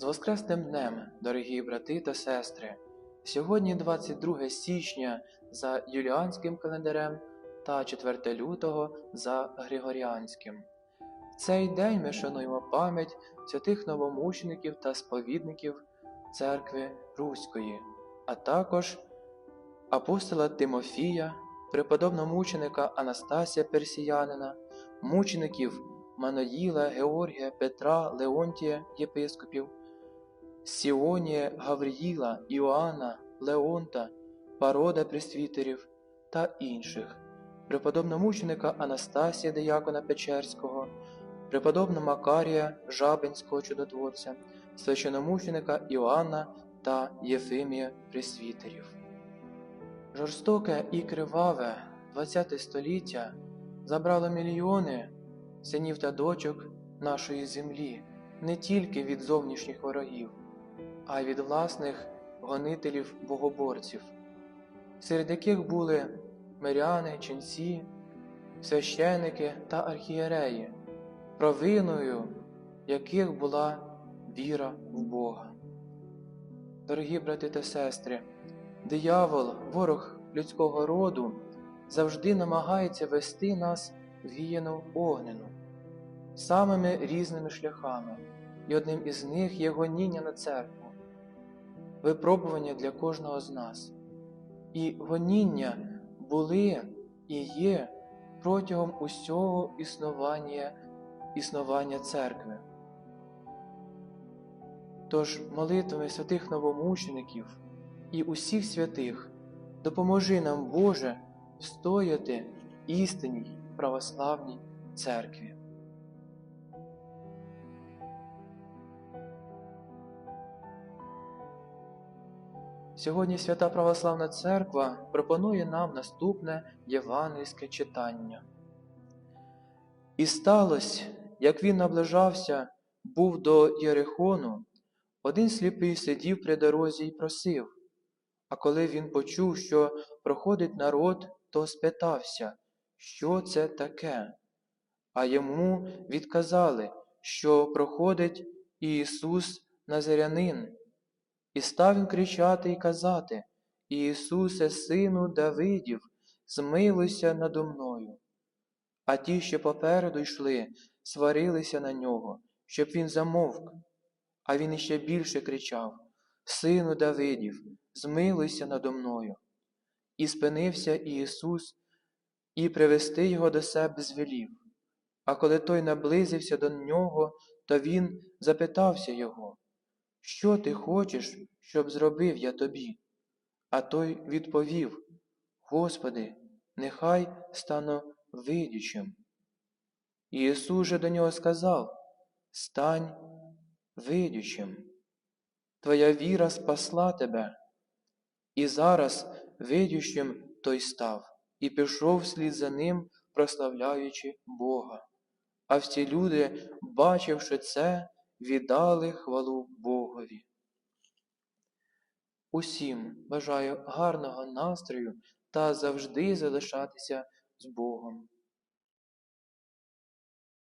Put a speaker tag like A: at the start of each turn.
A: З Воскресним днем, дорогі брати та сестри! Сьогодні 22 січня за юліанським календарем та 4 лютого за Григоріанським. В цей день ми шануємо пам'ять святих новомучеників та сповідників церкви Руської, а також апостола Тимофія, преподобного мученика Анастасія Персіянина, мучеників Маноїла, Георгія, Петра, Леонтія, єпископів, Сіонія, Гавриїла, Іоанна, Леонта, Парода пресвітерів та інших, преподобного мученика Анастасія Деякона Печерського, преподобного Макарія Жабинського чудотворця, священомученика Іоанна та Єфимія пресвітерів. Жорстоке і криваве ХХ століття забрало мільйони синів та дочок нашої землі не тільки від зовнішніх ворогів, а й від власних гонителів богоборців, серед яких були миряни, ченці, священики та архієреї, провиною яких була віра в Бога. Дорогі брати та сестри, диявол, ворог людського роду, завжди намагається вести нас в гієну огнену самими різними шляхами, і одним із них є гоніння на церкву, випробування для кожного з нас. І гоніння були і є протягом усього існування, існування церкви. Тож молитвами святих новомучеників і усіх святих допоможи нам, Боже, встояти істинній православній церкві. Сьогодні Свята Православна Церква пропонує нам наступне євангельське читання. І сталося, як він наближався, був до Єрихону, один сліпий сидів при дорозі і просив. А коли він почув, що проходить народ, то спитався, що це таке. А йому відказали, що проходить Ісус Назарянин. І став він кричати і казати Ісусе, Сину Давидів, змилуйся надо мною. А ті, що попереду йшли, сварилися на нього, щоб він замовк. А він іще більше кричав Сину Давидів, змилуйся надо мною. І спинився Ісус, і привести його до себе звелів. А коли той наблизився до нього, то він запитався його що ти хочеш, щоб зробив я тобі? А той відповів Господи, нехай стану видючим. Ісус же до нього сказав Стань видючим, твоя віра спасла тебе. І зараз видючим той став, і пішов вслід за ним, прославляючи Бога. А всі люди, бачивши це, віддали хвалу Богові. Усім бажаю гарного настрою та завжди залишатися з Богом.